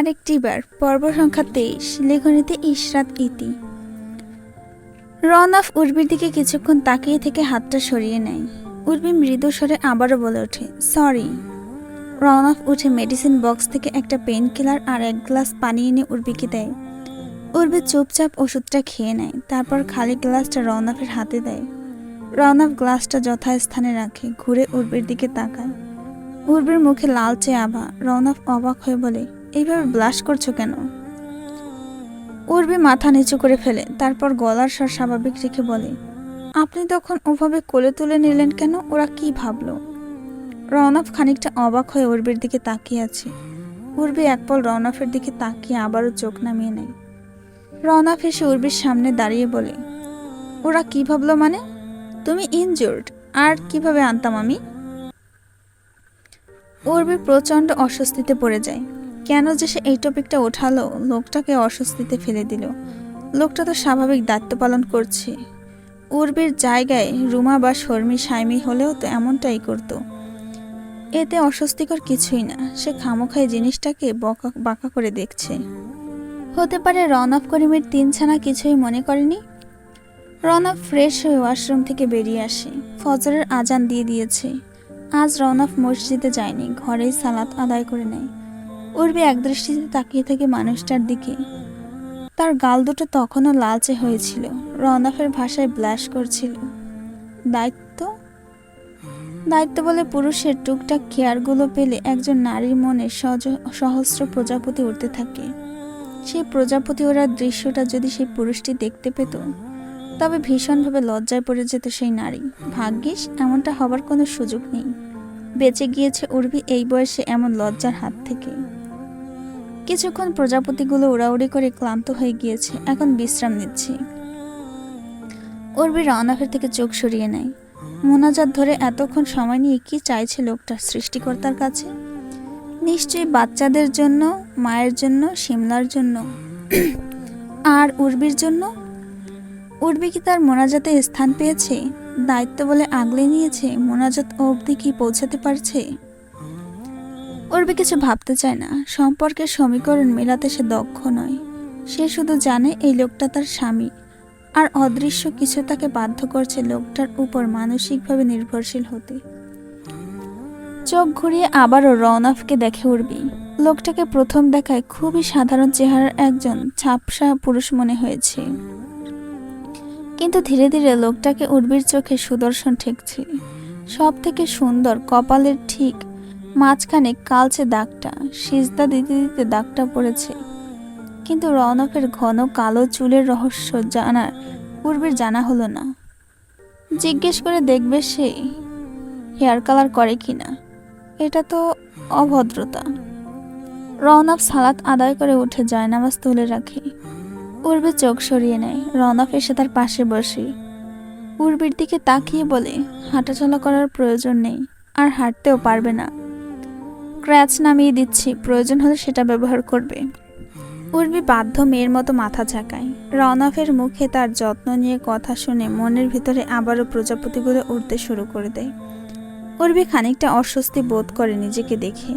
আরেকটি বার, পর্ব সংখ্যা তেইশ, লেখনীতে ইশরাত ইতি। রনফ উর্বির দিকে কিছুক্ষণ তাকিয়ে থেকে হাতটা সরিয়ে নেয়। উর্বি মৃদু স্বরে আবারও বলে ওঠে সরি রনফ উঠে মেডিসিন বক্স থেকে একটা পেন কিলার আর এক গ্লাস পানি এনে উর্বিকে দেয়। উর্বি চুপচাপ ওষুধটা খেয়ে নেয়, তারপর খালি গ্লাসটা রওনাফের হাতে দেয়। রওনাফ গ্লাসটা যথাস্থানে রাখে, ঘুরে উর্বির দিকে তাকায়। উর্বির মুখে লালচে আভা রওনাফ অবাক হয়ে বলে এইভাবে ব্লাশ করছ কেন? উর্বি মাথা নিচু করে ফেলে, তারপর গলার স্বর স্বাভাবিক রেখে বলে, আপনি তখন ওভাবে কোলে তুলে নিলেন কেন? ওরা কি ভাবলো? রওনাফ খানিকটা অবাক হয়ে উর্বির দিকে তাকিয়ে আছে। উর্বি একপল রওনাফের দিকে তাকিয়ে আবারও চোখ নামিয়ে নেয়। রওনাফ এসে উর্বির সামনে দাঁড়িয়ে বলে, ওরা কি ভাবলো মানে? তুমি ইনজুর্ড, আর কীভাবে আনতাম আমি? উর্বি প্রচণ্ড অস্বস্তিতে পড়ে যায়। কেন যে সে এই টপিকটা ওঠালো, লোকটাকে অস্বস্তিতে ফেলে দিল। লোকটা তো স্বাভাবিক দায়িত্ব পালন করছে। উর্বির জায়গায় রুমা বা শর্মী সাইমি হলেও তো এমনটাই করতো। এতে অস্বস্তিকর কিছুই না, সে খামোখাই জিনিসটাকে বকা, বাঁকা করে দেখছে। হতে পারে রন অফ করিমের তিন ছানা কিছুই মনে করেনি? রন অফ ফ্রেশ হয়ে ওয়াশরুম থেকে বেরিয়ে আসে। ফজরের আজান দিয়ে দিয়েছে। আজ রনফ মসজিদে যায়নি, ঘরেই সালাত আদায় করে নেয়। উর্বি একদৃষ্টিতে তাকিয়ে থাকে মানুষটার দিকে। তার গাল দুটো তখনও লালচে হয়েছিল রনফের ভাষায় ব্লাশ করছিল। দায়িত্ব? দায়িত্ব বলে পুরুষের টুকটাক কেয়ারগুলো পেলে একজন নারীর মনে সহস্র প্রজাপতি উঠতে থাকে। সেই প্রজাপতি ওরা দৃশ্যটা যদি সেই পুরুষটি দেখতে পেত, তবে ভীষণভাবে লজ্জায় পড়ে যেত সেই নারী। ভাগ্যিস, এমনটা হবার কোনো সুযোগ নেই। বেঁচে গিয়েছে উর্বি এই বয়সে এমন লজ্জার হাত থেকে। কিছুক্ষণ প্রজাপতিগুলো উড়াউড়ি করে ক্লান্ত হয়ে গিয়েছে, এখন বিশ্রাম নিচ্ছি। উর্বি রওনাফের থেকে চোখ সরিয়ে নেয়। মোনাজাত ধরে এতক্ষণ সময় নিয়ে কি চাইছে লোকটা সৃষ্টিকর্তার কাছে? নিশ্চয়ই বাচ্চাদের জন্য, মায়ের জন্য, শিমলার জন্য, আর উর্বির জন্য? উর্বি কি তার মোনাজাতে স্থান পেয়েছে? দায়িত্ব বলে আগলে নিয়েছে? মোনাজাত অবধি কি পৌঁছাতে পারছে? উর্বি কিছু ভাবতে চায় না। সম্পর্কের সমীকরণ মেলাতে সে দক্ষ নয়। সে শুধু জানে এই লোকটা তার স্বামী। আর অদৃশ্য কিছু তাকে বাধ্য করছে লোকটার উপর মানসিকভাবে নির্ভরশীল হতে। চোখ ঘুরিয়ে আবারও রওনাফকে দেখে উঠবি লোকটাকে প্রথম দেখায় খুবই সাধারণ চেহারার একজন ছাপসা পুরুষ মনে হয়েছে। কিন্তু ধীরে ধীরে লোকটাকে উর্বির চোখে সুদর্শন ঠেকছে। সব থেকে সুন্দর কপালের ঠিক মাঝখানে কালচে দাগটা, সিজদা দিতে দিতে দাগটা পড়েছে। কিন্তু রৌনকের ঘন কালো চুলের রহস্য জানার পূর্বের জানা হলো না। জিজ্ঞেস করে দেখবে সে হেয়ার কালার করে কি না এটা তো অভদ্রতা। রওনাফ সালাত আদায় করে উঠে জয়নামাজ তুলে রাখে। উর্বে চোখ সরিয়ে নেয়। রওনাফ এসে তার পাশে বসে। উর্বির দিকে তাকিয়ে বলে, হাঁটাচলা করার প্রয়োজন নেই, আর হাঁটতেও পারবে না। ক্র্যাচ নামিয়ে দিচ্ছি, প্রয়োজন হলে সেটা ব্যবহার করবে। উর্বি বাধ্য মেয়ের মতো মাথা ঝাঁকায়। রওনাফের মুখে তার যত্ন নিয়ে কথা শুনে মনের ভিতরে আবারও প্রজাপতিগুলো উঠতে শুরু করে দেয়। উর্বি খানিকটা অস্বস্তি বোধ করে নিজেকে দেখে।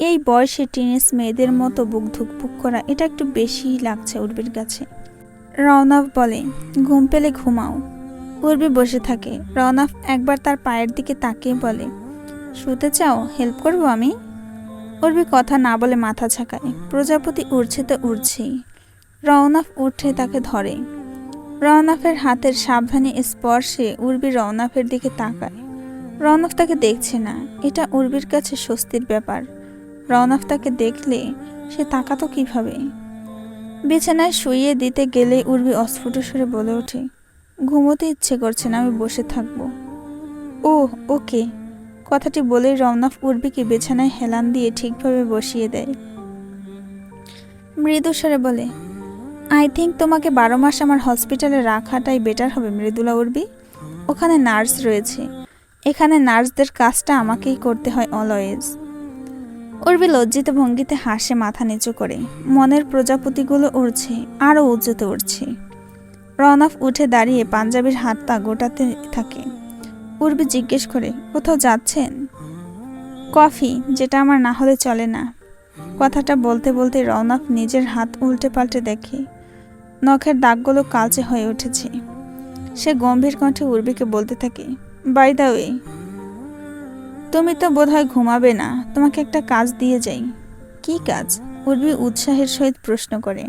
এই বয়সে টিনেজ মেয়েদের মতো বুক ধুকপুক করা, এটা একটু বেশিই লাগছে উর্বির কাছে। রওনাফ বলে, ঘুম পেলে ঘুমাও। উর্বি বসে থাকে। রওনাফ একবার তার পায়ের দিকে তাকিয়ে বলে, শুতে চাও? হেল্প করব আমি? উর্বি কথা না বলে মাথা ছাকায় প্রজাপতি উড়ছে তো উড়ছেই। রওনাফ উঠে তাকে ধরে। রওনাফের হাতের সাবধানী স্পর্শে উর্বি রওনাফের দিকে তাকায়। রওনাফ তাকে দেখছে না। এটা উর্বির কাছে স্বস্তির ব্যাপার। রওনাফ তাকে দেখলে সে তাকাতো কীভাবে? বিছানায় শুইয়ে দিতে গেলে উর্বি অস্ফুট সুরে বলে ওঠে, ঘুমোতে ইচ্ছে করছে না, আমি বসে থাকব। ও ওকে। কথাটি বলেই রওনাফ উর্বিকে বিছানায় হেলান দিয়ে ঠিকভাবে বসিয়ে দেয়। মৃদু স্বরে বলে আই থিঙ্ক তোমাকে বারো মাস আমার হসপিটালে রাখাটাই বেটার হবে মৃদুলা উর্বি। ওখানে নার্স রয়েছে। এখানে নার্সদের কাজটা আমাকেই করতে হয় অলওয়েজ উর্বি লজ্জিত ভঙ্গিতে হাসে মাথা নিচু করে। মনের প্রজাপতিগুলো উড়ছে আরও উঁচুতে উঠছে রওনাফ উঠে দাঁড়িয়ে পাঞ্জাবির হাতটা গোটাতে থাকে। উর্বি জিজ্ঞেস করে, কোথাও যাচ্ছেন? কফি, যেটা আমার না হলে চলে না। কথাটা বলতে বলতে রওনাফ নিজের হাত উল্টে পাল্টে দেখে, নখের দাগগুলো কালচে হয়ে উঠেছে। সে গম্ভীর কণ্ঠে উর্বিকে বলতে থাকে বাই দা ওয়ে তুমি তো বোধহয় ঘুমাবে না, তোমাকে একটা কাজ দিয়ে যাই। কি কাজ? উর্বি উৎসাহের সহিত প্রশ্ন করে।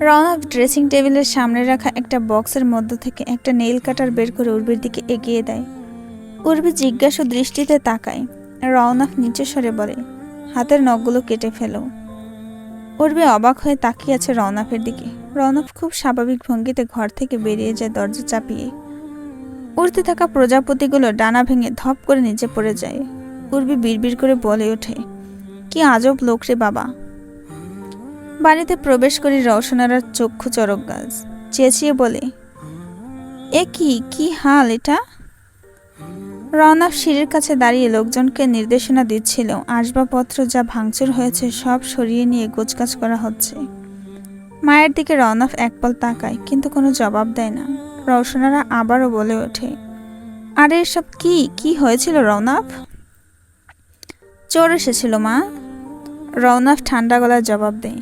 রওনাফ ড্রেসিং টেবিলের সামনে রাখা একটা বক্সের মধ্য থেকে একটা নেইল কাটার বের করে উর্বির দিকে এগিয়ে দেয়। উর্বি জিজ্ঞাসু দৃষ্টিতে তাকায়। রওনাফ নিচে সরে বলে, হাতের নখগুলো কেটে ফেলো। উর্বি অবাক হয়ে তাকিয়ে আছে রওনাফের দিকে। রওনাফ খুব স্বাভাবিক ভঙ্গিতে ঘর থেকে বেরিয়ে যায় দরজা চাপিয়ে। উড়তে থাকা প্রজাপতিগুলো ডানা ভেঙে ধপ করে নিচে পড়ে যায়। উর্বি বিড়বিড় করে বলে ওঠে, কি আজব লোক রে বাবা। বাড়িতে প্রবেশ করি রওশনারার চক্ষু চরক গাছ। চেঁচিয়ে বলে, এ কি কি হাল এটা? রওনাফ সিঁড়ির কাছে দাঁড়িয়ে লোকজনকে নির্দেশনা দিচ্ছিল, আসবাবপত্র যা ভাঙচুর হয়েছে সব সরিয়ে নিয়ে গোছগাছ করা হচ্ছে। মায়ের দিকে রওনাফ একপল তাকায়, কিন্তু কোনো জবাব দেয় না। রওশনারা আবারও বলে ওঠে, আরে এসব কি কি হয়েছিল রওনাফ? চোর এসেছিল মা। রওনাফ ঠান্ডা গলার জবাব দেয়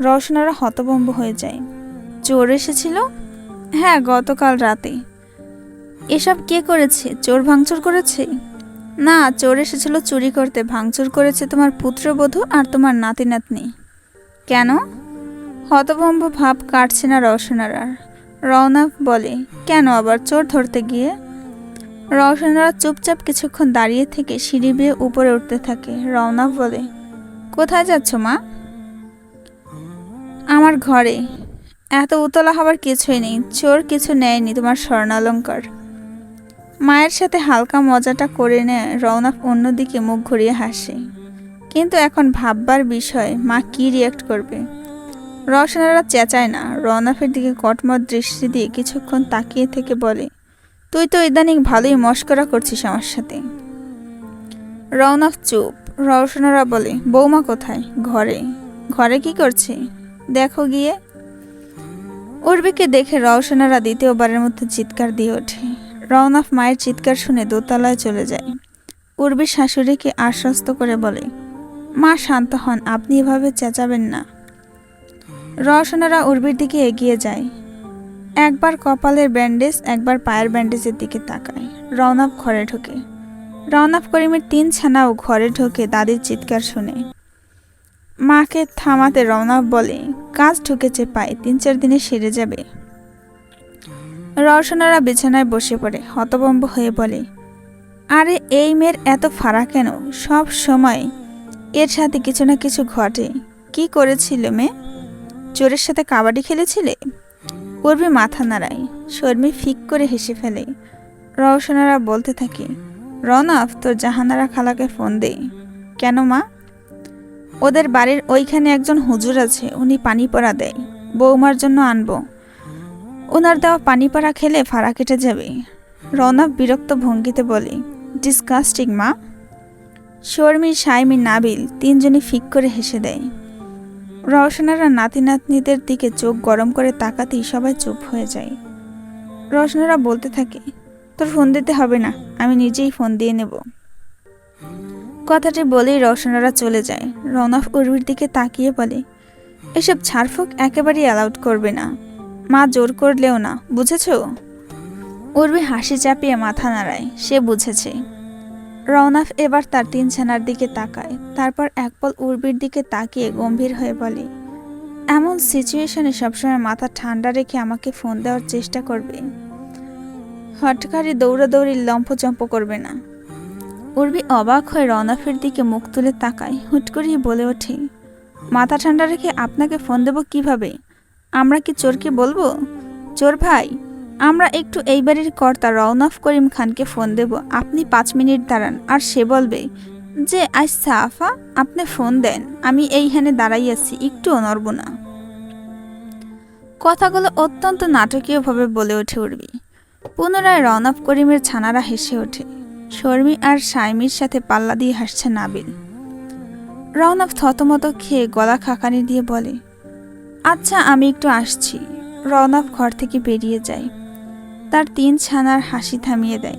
রওশনারা হতভম্ব হয়ে যায়। চোর এসেছিল? হ্যাঁ গতকাল রাতে। এসব কে করেছে? চোর ভাঙচুর করেছে? না, চোর এসেছিল চুরি করতে। ভাঙচুর করেছে তোমার পুত্রবধূ আর তোমার নাতি নাতনি কেন? হতভম্ব ভাব কাটছে না রওশনার আর রওনাফ বলে, কেন আবার চোর ধরতে গিয়ে? রওশনারা চুপচাপ কিছুক্ষণ দাঁড়িয়ে থেকে সিঁড়ি বেয়ে উপরে উঠতে থাকে। রওনাফ বলে, কোথায় যাচ্ছ মা? আমার ঘরে। এত উতলা হবার কিছুই নেই, চোর কিছু নেয়নি তোমার স্বর্ণালঙ্কার। মায়ের সাথে হালকা মজাটা করে নেয় রওনাফ অন্যদিকে মুখ ঘুরিয়ে হাসে। কিন্তু এখন ভাববার বিষয়, মা কি রিয়াক্ট করবে? রওশনারা চেঁচায় না, রওনাফের দিকে কটমট দৃষ্টি দিয়ে কিছুক্ষণ তাকিয়ে থেকে বলে, তুই তো ইদানিং ভালোই মস্করা করছিস আমার সাথে। রওনাফ চুপ, রওশনারা বলে, বৌমা কোথায়? ঘরে। ঘরে কি করছে? দেখো গিয়ে। উর্বিকে দেখে রওশনারা দ্বিতীয়বারের মতো চিৎকার দিয়ে ওঠে। রওনাফ মায়ের চিৎকার শুনে দোতলায় চলে যায়। উর্বি শাশুড়িকে আশ্বস্ত করে বলে, মা শান্ত হন, আপনি এভাবে চেঁচাবেন না। রওশনারা উর্বির দিকে এগিয়ে যায়। একবার কপালের ব্যান্ডেজ, একবার পায়ের ব্যান্ডেজের দিকে তাকায়। রওনাফ ঘরে ঢোকে। রওনাফ করিমের তিন ছানাও ঘরে ঢোকে দাদির চিৎকার শুনে। মাকে থামাতে রওনাফ বলে কাজ ঢুকেছে পায়ে, তিন চার দিনে সেরে যাবে। রওশনারা বিছানায় বসে পড়ে হতবম্ব হয়ে বলে, আরে, এই মেয়ের এত ফাড়া কেন? সব সময় এর সাথে কিছু না কিছু ঘটে। কি করেছিল মেয়ে? চোরের সাথে কাবাডি খেলেছিলে? উর্বি মাথা নাড়ায়, শর্মি ফিক করে হেসে ফেলে। রওশনারা বলতে থাকে, রনফ, তোর জাহানারা খালাকে ফোন দে। কেন মা? ওদের বাড়ির ওইখানে একজন হুজুর আছে, উনি পানি পড়া দেয়। বৌমার জন্য আনব। ওনার দেওয়া পানি পড়া খেলে ফাড়া কেটে যাবে। রনব বিরক্ত ভঙ্গিতে বলে, ডিসকাস্টিং, মা। শর্মি সাইমি নাবিল তিনজনই ফিক করে হেসে দেয়। রওশনারা নাতি নাতনিদের দিকে চোখ গরম করে তাকাতেই সবাই চুপ হয়ে যায়। রওশনারা বলতে থাকে, তোর ফোন দিতে হবে না, আমি নিজেই ফোন দিয়ে নেব। কথাটি বলেই রওশনারা চলে যায়। রনফ উর্বির দিকে তাকিয়ে বলে, এসব ছাড়ফুক একেবারেই অ্যালাউড করবে না। মা জোর করলেও না, বুঝেছ? উর্বি হাসি চাপিয়ে মাথা নাড়ায়, সে বুঝেছে। রওনাফ এবার তার তিন ছানার দিকে তাকায়, তারপর একপল উর্বির দিকে তাকিয়ে গম্ভীর হয়ে বলে, এমন সিচুয়েশনে সবসময় মাথা ঠান্ডা রেখে আমাকে ফোন দেওয়ার চেষ্টা করবে। হটকারি দৌড়াদৌড়ি লম্ফচম্প করবে না। উর্বি অবাক হয়ে রওনাফের দিকে মুখ তুলে তাকায়, হুট করেই বলে ওঠে, মাথা ঠান্ডা রেখে আপনাকে ফোন দেব কীভাবে? আমরা কি চোরকে বলব? চোর ভাই, আমরা একটু এই বাড়ির কর্তা রওনাফ করিম খানকে ফোন দেব, আপনি পাঁচ মিনিট দাঁড়ান আর সে বলবে, যে আচ্ছা আফা আপনি ফোন দেন, আমি এইখানে দাঁড়াই আছি একটুও নড়ব না। কথাগুলো অত্যন্ত নাটকীয়ভাবে বলে ওঠে উর্বি। পুনরায় রওনাফ করিমের ছানারা হেসে ওঠে। শর্মি আর সাইমির সাথে পাল্লা দিয়ে হাসছে নাবিল। রওনাফ থতমত খেয়ে গলা খাকানি দিয়ে বলে আচ্ছা আমি একটু আসছি। রওনাফ ঘর থেকে বেরিয়ে যায়। তার তিন ছানার হাসি থামিয়ে দেয়।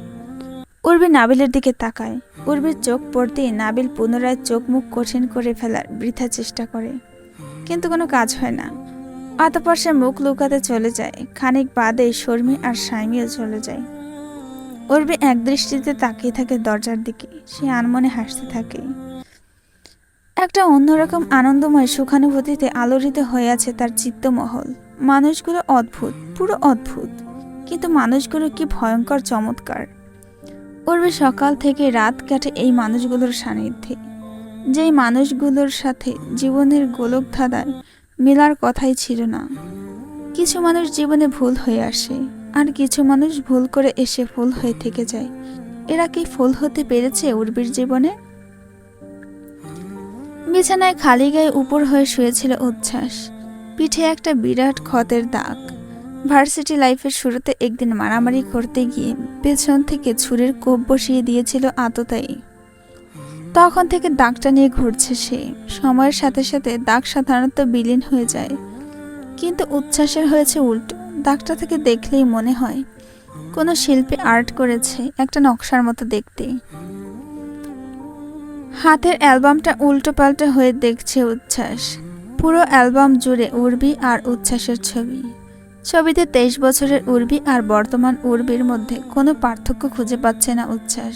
উর্বি নাবিলের দিকে তাকায়। উর্বির চোখ পড়তেই নাবিল পুনরায় চোখ মুখ কঠিন করে ফেলার বৃথা চেষ্টা করে। কিন্তু কোনো কাজ হয় না। অতপর সে মুখ লুকাতে চলে যায়। খানিক বাদে শর্মী আর সাইমিও চলে যায়। উর্বি এক দৃষ্টিতে তাকিয়ে থাকে দরজার দিকে। সে আনমনে হাসতে থাকে। একটা অন্যরকম আনন্দময় সুখানুভূতিতে আলোড়িত হয়ে আছে তার চিত্তমহল। মানুষগুলো অদ্ভুত, পুরো অদ্ভুত। কিন্তু মানুষগুলো কি ভয়ঙ্কর চমৎকার। উর্বি সকাল থেকে রাত কাটে এই মানুষগুলোর সান্নিধ্যে। যেই মানুষগুলোর সাথে জীবনের গোলক ধাঁধায় মেলার কথাই ছিল না। কিছু মানুষ জীবনে ভুল হয়ে আসে। আর কিছু মানুষ ভুল করে এসে ফুল হয়ে থেকে যায়। এরা কি ফুল হতে পেরেছে উর্বির জীবনে? বিছানায় খালি গায়ে উপর হয়ে শুয়েছিল উচ্ছ্বাস। পিঠে একটা বিরাট ক্ষতের দাগ। ভার্সিটি লাইফের শুরুতে একদিন মারামারি করতে গিয়ে পেছন থেকে ছুরির কোপ বসিয়ে দিয়েছিল আততায়ী। তখন থেকে দাগটা নিয়ে ঘুরছে সে। সময়ের সাথে সাথে দাগ সাধারণত বিলীন হয়ে যায়। কিন্তু উচ্ছ্বাসের হয়েছে উল্টো। দাগটা থেকে দেখলেই মনে হয় কোনো শিল্পী আর্ট করেছে একটা নকশার মতো দেখতে। হাতের অ্যালবামটা উল্টো পাল্টা হয়ে দেখছে উচ্ছ্বাস। পুরো অ্যালবাম জুড়ে উর্বি আর উচ্ছ্বাসের ছবি। ছবিতে তেইশ বছরের উর্বি আর বর্তমান উর্বির মধ্যে কোনো পার্থক্য খুঁজে পাচ্ছে না উচ্ছ্বাস।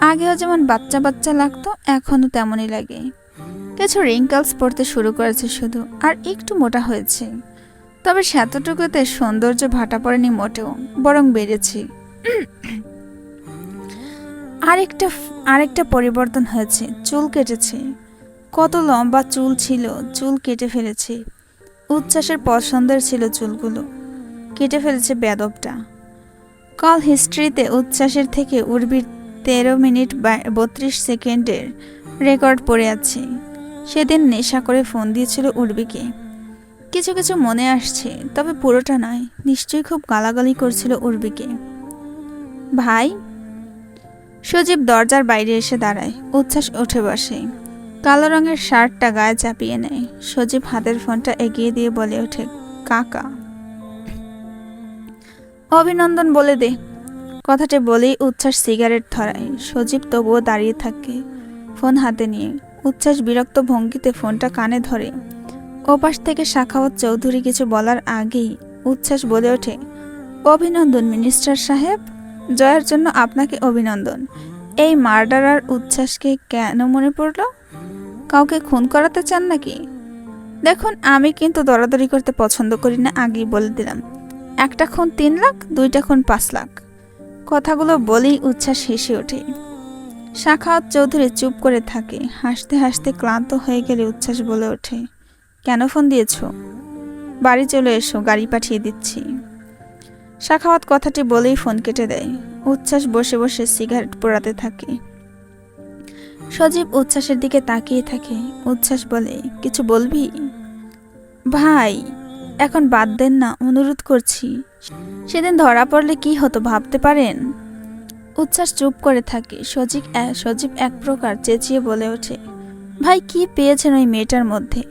আগেও যেমন বাচ্চা বাচ্চা লাগতো, এখনও তেমনই লাগে। কিছু রিঙ্কলস পড়তে শুরু করেছে শুধু, আর একটু মোটা হয়েছে। তবে সেতটুকুতে সৌন্দর্য ভাটা পড়েনি মোটেও, বরং বেড়েছি। আরেকটা আরেকটা পরিবর্তন হয়েছে, চুল কেটেছে। কত লম্বা চুল ছিল, চুল কেটে ফেলেছে। উচ্ছ্বাসের পছন্দের ছিল চুলগুলো, কেটে ফেলেছে বেদবটা। কল হিস্ট্রিতে উচ্ছ্বাসের থেকে উর্বির তেরো মিনিট বত্রিশ সেকেন্ডের রেকর্ড পড়ে আছে। সেদিন নেশা করে ফোন দিয়েছিল উর্বিকে। কিছু কিছু মনে আসছে, তবে পুরোটা নয়। নিশ্চয়ই খুব গালাগালি করছিল উর্বিকে। ভাই, সজীব দরজার বাইরে এসে দাঁড়ায়। উচ্ছ্বাস উঠে বসে। কালো রঙের শার্টটা গায়ে চাপিয়ে নেয়। সজীব হাতের ফোনটা এগিয়ে দিয়ে বলে ওঠে, কাকা। অভিনন্দন বলে দে। কথাটা বলেই উচ্ছ্বাস সিগারেট ধরায়। সজীব তবুও দাঁড়িয়ে থাকে ফোন হাতে নিয়ে। উচ্ছ্বাস বিরক্ত ভঙ্গিতে ফোনটা কানে ধরে। ওপাশ থেকে শাখাওয়াত চৌধুরী কিছু বলার আগেই উচ্ছ্বাস বলে ওঠে, অভিনন্দন, মিনিস্টার সাহেব। জয়ের জন্য আপনাকে অভিনন্দন। এই মার্ডারার উচ্ছ্বাসকে কেন মনে পড়ল? কাউকে খুন করাতে চান নাকি? দেখুন, আমি কিন্তু দরাদরি করতে পছন্দ করি না, আগেই বলে দিলাম। একটা খুন তিন লাখ, দুইটা খুন পাঁচ লাখ। কথাগুলো বলেই উচ্ছ্বাস হেসে ওঠে। শাখাওয়াত চৌধুরী চুপ করে থাকে, হাসতে হাসতে ক্লান্ত হয়ে গেলে উচ্ছ্বাস বলে ওঠে কেন ফোন দিয়েছ? বাড়ি চলে এসো, গাড়ি পাঠিয়ে দিচ্ছি। শাখাওয়াত কথাটি বলেই ফোন কেটে দেয়। উচ্ছ্বাস বসে বসে সিগারেট পোড়াতে থাকে। সজীব উচ্ছ্বাসের দিকে তাকিয়ে থাকে। উচ্ছ্বাস বলে, কিছু বলবি? ভাই, এখন বাদ দেন না, অনুরোধ করছি। সেদিন ধরা পড়লে কি হতো ভাবতে পারেন? উচ্ছ্বাস চুপ করে থাকে। সজীব সজীব এক প্রকার চেঁচিয়ে বলে ওঠে। ভাই, কি পেয়েছেন ওই মেয়েটার মধ্যে?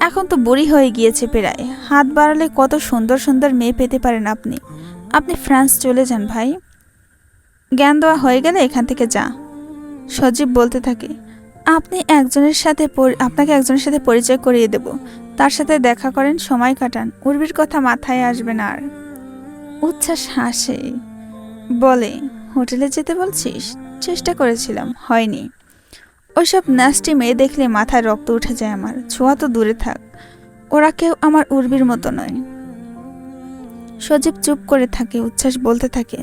এখন তো বুড়ি হয়ে গিয়েছে প্রায়। হাত বাড়ালে কত সুন্দর সুন্দর মেয়ে পেতে পারেন আপনি। আপনি ফ্রান্স চলে যান ভাই। জ্ঞান দেওয়া হয়ে গেলে এখান থেকে যা। সজীব বলতে থাকে, আপনি একজনের সাথে আপনাকে একজনের সাথে পরিচয় করিয়ে দেব। তার সাথে দেখা করেন, সময় কাটান। উর্বির কথা মাথায় আসবে না আর। উচ্ছ্বাস হাসে। বলে, হোটেলে যেতে বলছিস? চেষ্টা করেছিলাম, হয়নি। ওইসব নাস্টি মেয়ে দেখলে মাথায় রক্ত উঠে যায় আমার। ছোঁয়া তো দূরে থাক। ওরা কেউ আমার উর্বির মতো নয়। সজীব চুপ করে থাকে, উচ্ছ্বাস বলতে থাকে।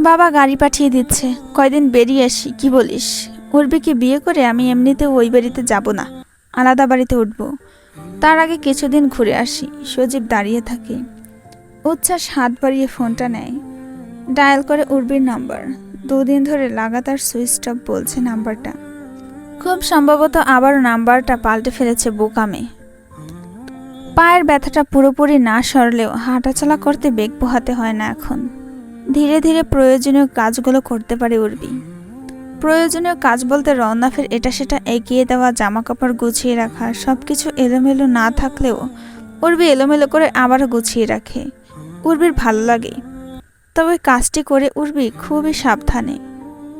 বাবা গাড়ি পাঠিয়ে দিচ্ছে, কয়দিন বেরিয়ে আসি, কি বলিস? উর্বিকে বিয়ে করে আমি এমনিতে ওই বাড়িতে যাব না, আলাদা বাড়িতে উঠব। তার আগে কিছুদিন ঘুরে আসি, সজীব দাঁড়িয়ে থাকে। উচ্ছ্বাস হাত বাড়িয়ে ফোনটা নেয়। ডায়াল করে উর্বির নাম্বার। দুদিন ধরে লাগাতার সুইচ অফ বলছে নাম্বারটা। খুব সম্ভবত আবারও নাম্বারটা পাল্টে ফেলেছে বোকামে। পায়ের ব্যথাটা পুরোপুরি না সরলেও হাঁটাচলা করতে বেগ পোহাতে হয় না এখন। ধীরে ধীরে প্রয়োজনীয় কাজগুলো করতে পারে উর্বি। প্রয়োজনীয় কাজ বলতে রওনাফের এটা সেটা এগিয়ে দেওয়া জামা কাপড় গুছিয়ে রাখা সব কিছু এলোমেলো না থাকলেও উর্বি এলোমেলো করে আবারও গুছিয়ে রাখে। উর্বির ভালো লাগে। তবে কাজটি করে উর্বি খুবই সাবধানে।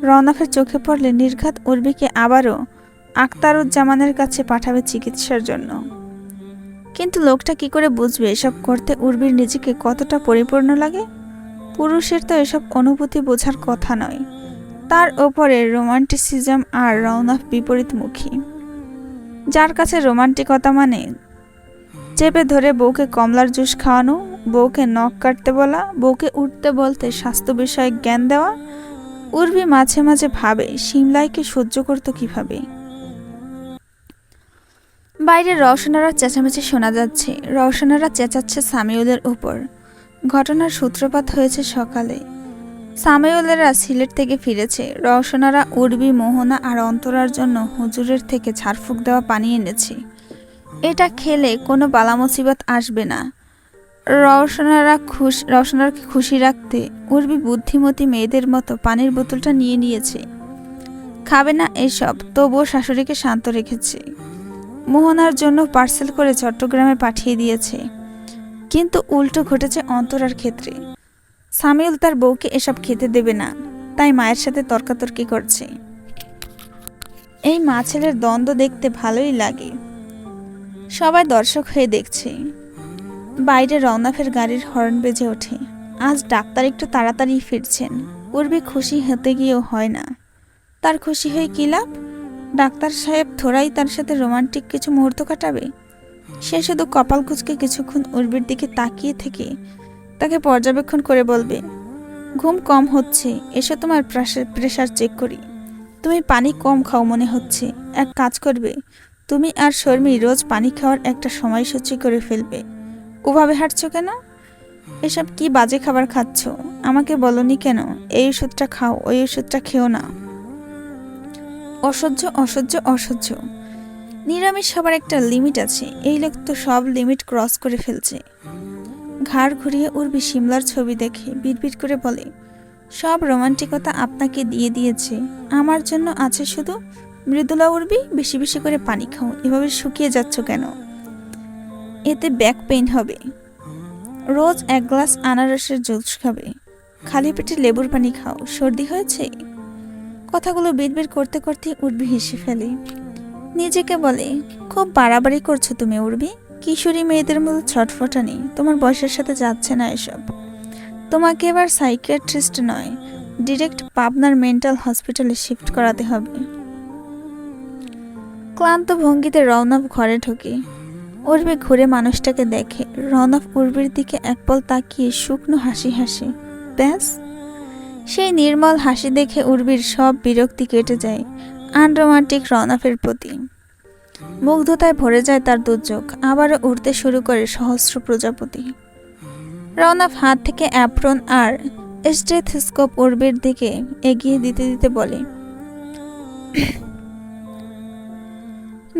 রওনাফের চোখে পড়লে নির্ঘাত উর্বিকে আবারও আখতারুজ্জামানের কাছে পাঠাবে চিকিৎসার জন্য। কিন্তু লোকটা কি করে বুঝবে এসব করতে উর্বির নিজেকে কতটা পরিপূর্ণ লাগে? পুরুষের তো এসব অনুভূতি বোঝার কথা নয়। তার ওপরে রোমান্টিসিজম আর রওনাফ বিপরীতমুখী। যার কাছে রোমান্টিকতা মানে চেপে ধরে বউকে কমলার জুস খাওয়ানো, বউকে নখ কাটতে বলা, বউকে উঠতে বলতে স্বাস্থ্য বিষয়ে জ্ঞান দেওয়া। উর্বি মাঝে মাঝে ভাবে, সিমলাইকে সহ্য করতো কীভাবে? বাইরে রওশনারা চেঁচামেচি শোনা যাচ্ছে। রওশনারা চেঁচাচ্ছে সামিউলের উপর। ঘটনার সূত্রপাত হয়েছে সকালে। সামিউলেরা সিলেট থেকে ফিরেছে। রওশনারা উর্বি, মোহনা আর অন্তরার জন্য হুজুরের থেকে ঝাড়ফুঁক দেওয়া পানি এনেছে। এটা খেলে কোনো বালা মুসিবত আসবে না। রওশনারা খুশ, রওশনারকে খুশি রাখতে উর্বি বুদ্ধিমতী মেয়েদের মতো পানির বোতলটা নিয়ে নিয়েছে। খাবে না এসব, তবুও শাশুড়িকে শান্ত রেখেছে। মোহনার জন্য পার্সেল করে চট্টগ্রামে পাঠিয়ে দিয়েছে। কিন্তু উল্টো ঘটেছে অন্তরার ক্ষেত্রে। সামিউল তার বউকে এসব খেতে দেবে না, তাই মায়ের সাথে তর্কাতর্কি করছে। এই মা ছেলের দ্বন্দ্ব দেখতে ভালোই লাগে। সবাই দর্শক হয়ে দেখছে। বাইরে রওনাফের গাড়ির হর্ন বেজে ওঠে। আজ ডাক্তার একটু তাড়াতাড়ি ফিরছেন। উর্বি খুশি হতে গিয়েও হয় না। তার খুশি হয়ে কী লাভ? ডাক্তার সাহেব থোড়াই তার সাথে রোমান্টিক কিছু মুহূর্ত কাটাবে? সে শুধু কপাল কুচকে কিছুক্ষণ উর্বির দিকে তাকিয়ে থেকে তাকে পর্যবেক্ষণ করে বলবে, ঘুম কম হচ্ছে, এসে তোমার প্রেশার চেক করি। তুমি পানি কম খাও মনে হচ্ছে। এক কাজ করবে, তুমি আর শর্মি রোজ পানি খাওয়ার একটা সময়সূচি করে ফেলবে। ওভাবে হাঁটছো কেন? এসব কি বাজে খাবার খাচ্ছ? আমাকে বলনি কেন? এই ওষুধটা খাও, ওই ওষুধটা খেও না। অসহ্য অসহ্য অসহ্য। নিরামিষ সবার একটা লিমিট আছে, এই লোক তো সব লিমিট ক্রস করে ফেলছে। ঘাড় ঘুরিয়ে উর্বি সিমলার ছবি দেখে বিড়বিড় করে বলে, সব রোমান্টিকতা আপনাকে দিয়ে দিয়েছে। আমার জন্য আছে শুধু মৃদুলা উর্বি, বেশি বেশি করে পানি খাও, এভাবে শুকিয়ে যাচ্ছ কেন? এতে ব্যাক পেইন হবে। রোজ এক গ্লাস আনারসের জুস খাবে। খালি পেটে লেবুর পানি খাও, সর্দি হয়েছে? কথাগুলো বিড়বিড় করতে করতে উর্বি হেসে ফেলে। নিজেকে বলে, খুব বাড়াবাড়ি করছ তুমি উর্বি। কিশোরী মেয়েদের মতো ছটফটানি তোমার বয়সের সাথে যাচ্ছে না এসব। তোমাকে এবার সাইকিয়াট্রিস্ট নয়, ডিরেক্ট পাবনার মেন্টাল হসপিটালে শিফট করাতে হবে। ক্লান্ত ভঙ্গিতে রওনক ঘরে ঢোকে। উর্বি ঘুরে মানুষটাকে দেখে। রওনক উর্বির দিকে একপল তাকিয়ে শুকনো হাসি হাসে। ব্যাস সেই নির্মল হাসি দেখে উর্বির সব বিরক্তি কেটে যায়, আনরোমান্টিক রওনাফের প্রতি। মুগ্ধতায় ভরে যায় তার দুর্যোগ, আবারও উড়তে শুরু করে সহস্র প্রজাপতি। রওনাফ হাত থেকে অ্যাপ্রন আর স্টেথস্কোপ উর্বির দিকে এগিয়ে দিতে দিতে বলে,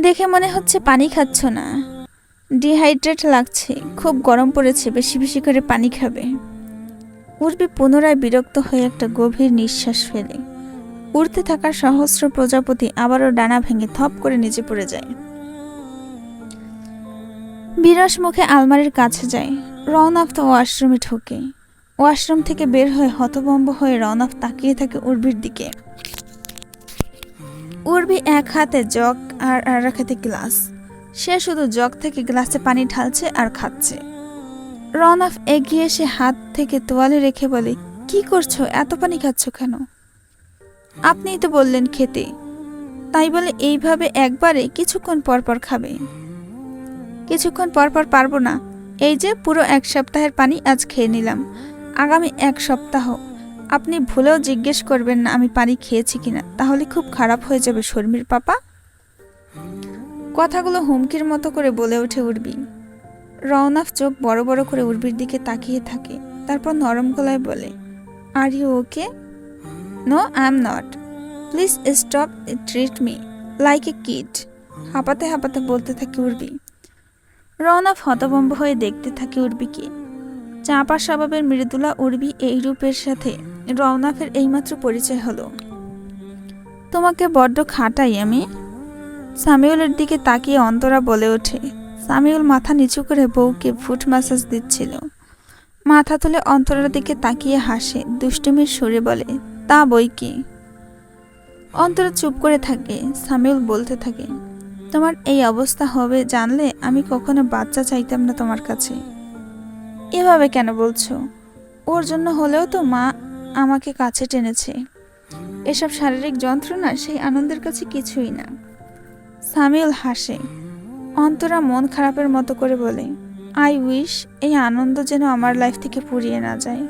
দেখে মনে হচ্ছে পানি খাচ্ছ না। ডিহাইড্রেট লাগছে, খুব গরম পড়েছে, বেশি বেশি করে পানি খাবে। উর্বি পুনরায় বিরক্ত হয়ে একটা গভীর নিঃশ্বাস ফেলে। উড়তে থাকা সহস্র প্রজাপতি আবারও ডানা ভেঙে থপ করে নিচে পড়ে যায়। বিরস মুখে আলমারির কাছে যায়। রওনাফ তো ওয়াশরুমে ঢোকে। ওয়াশরুম থেকে বের হয়ে হতভম্ব হয়ে রওনাফ তাকিয়ে থাকে উর্বির দিকে। উর্বি এক হাতে জগ আর আর হাতে গ্লাস। সে শুধু জগ থেকে গ্লাসে পানি ঢালছে আর খাচ্ছে। রওনাফ এগিয়ে এসে হাত থেকে তোয়ালে রেখে বলে, কি করছ? এত পানি খাচ্ছ কেন? আপনিই তো বললেন খেতে। তাই বলে এইভাবে একবারে কিছুক্ষণ পর পর খাবে। কিছুক্ষণ পর পর পারব না। এই যে পুরো এক সপ্তাহের পানি আজ খেয়ে নিলাম। আগামী এক সপ্তাহ। আপনি ভুলেও জিজ্ঞেস করবেন না আমি পানি খেয়েছি কিনা। তাহলে খুব খারাপ হয়ে যাবে শর্মির পাপা। কথাগুলো হুমকির মতো করে বলে ওঠে উর্বি রওনাফ চোখ বড় বড় করে উর্বির দিকে তাকিয়ে থাকে, তারপর নরম গলায় বলে are you okay no I am not please stop treat me like a kid হাঁপাতে হাঁপাতে বলতে থাকে উর্বি। রওনাফ হতভম্ব হয়ে দেখতে থাকে উর্বিকে। চাঁপা স্বভাবের মৃদুলা উর্বি এই রূপের সাথে রওনাফের এইমাত্র পরিচয় হলো। তোমাকে বড্ড খাটাই আমি, সামিউলের দিকে তাকিয়ে অন্তরা বলে ওঠে। সামিউল মাথা নিচু করে বউকে ফুট ম্যাসাজ দিচ্ছিল। মাথা তুলে অন্তরার দিকে তাকিয়ে হাসে, দুষ্টুমির সুরে বলে, তা বই কি? অন্তরা চুপ করে থাকে, সামিউল বলতে থাকে, তোমার এই অবস্থা হবে জানলে আমি কখনো বাচ্চা চাইতাম না তোমার কাছে। এভাবে কেন বলছো? ওর জন্য হলেও তো মা আমাকে কাছে টেনেছে। এসব শারীরিক যন্ত্রণা, সেই আনন্দের কাছে কিছুই না। সামিউল হাসে অন্তরা মন খারাপের মতো করে বলে, আই উইশ, এই আনন্দ যেন আমার লাইফ থেকে পুড়িয়ে না যায়।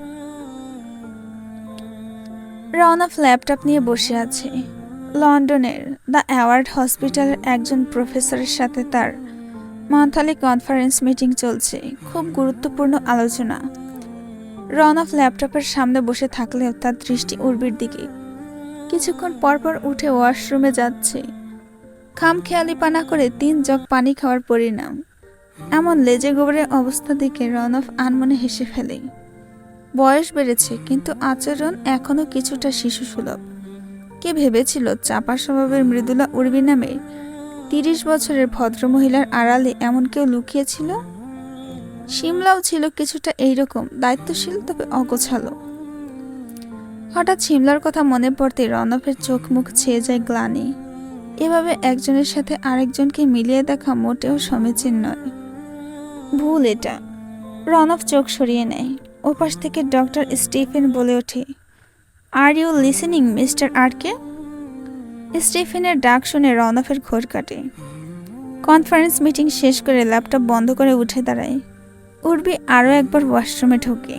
রওনাফ ল্যাপটপ নিয়ে বসে আছে। লন্ডনের দ্য অ্যাওয়ার্ড হসপিটালের একজন প্রফেসরের সাথে তার মান্থলি কনফারেন্স মিটিং চলছে। খুব গুরুত্বপূর্ণ আলোচনা। রওনাফ ল্যাপটপের সামনে বসে থাকলেও তার দৃষ্টি উর্বির দিকে। কিছুক্ষণ পরপর উঠে ওয়াশরুমে যাচ্ছে। খামখেয়ালিপানা করে তিন জগ পানি খাওয়ার পরিণাম। এমন লেজে গোবরের অবস্থা দেখে রনফ আনমনে হেসে ফেলে। বয়স বেড়েছে, কিন্তু আচরণ এখনও কিছুটা শিশু সুলভ কে ভেবেছিল চাপা স্বভাবের মৃদুলা উর্বি নামে তিরিশ বছরের ভদ্রমহিলার আড়ালে এমন কেউ লুকিয়েছিল? সিমলাও ছিল কিছুটা এইরকম, দায়িত্বশীল তবে অগোছালো। হঠাৎ সিমলার কথা মনে পড়তে রনফের চোখ মুখ ছেয়ে যায় গ্লানি। এভাবে একজনের সাথে আরেকজনকে মিলিয়ে দেখা মোটেও সমীচীন নয়। ভুল এটা। রনফ চোখ সরিয়ে নেয়। ওপাশ থেকে ডক্টর স্টিফেন বলে ওঠে আর ইউ লিসেনিং মিস্টার আরকে? স্টিফেনের ডাক শুনে রনফের ঘোর কাটে। কনফারেন্স মিটিং শেষ করে ল্যাপটপ বন্ধ করে উঠে দাঁড়ায়। উর্বি আরও একবার ওয়াশরুমে ঢোকে।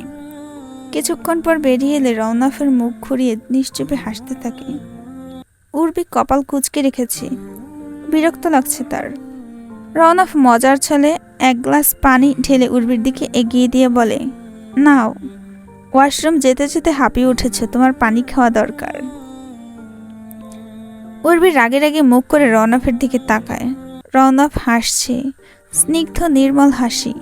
কিছুক্ষণ পর বেরিয়ে এলে রওনাফের মুখ ঘুরিয়ে নিশ্চুপে হাসতে থাকে। উর্বি কপাল কুচকে রেখেছি। বিরক্ত লাগছে তার। রওনাফ মজার ছলে এক গ্লাস পানি ঢেলে উর্বির দিকে এগিয়ে দিয়ে বলে, নাও, ওয়াশরুম যেতে যেতে হাঁপিয়ে উঠেছে, তোমার পানি খাওয়া দরকার। উর্বি রাগে রাগে মুখ করে রওনাফের দিকে তাকায়। রওনাফ হাসছে, স্নিগ্ধ নির্মল হাসি।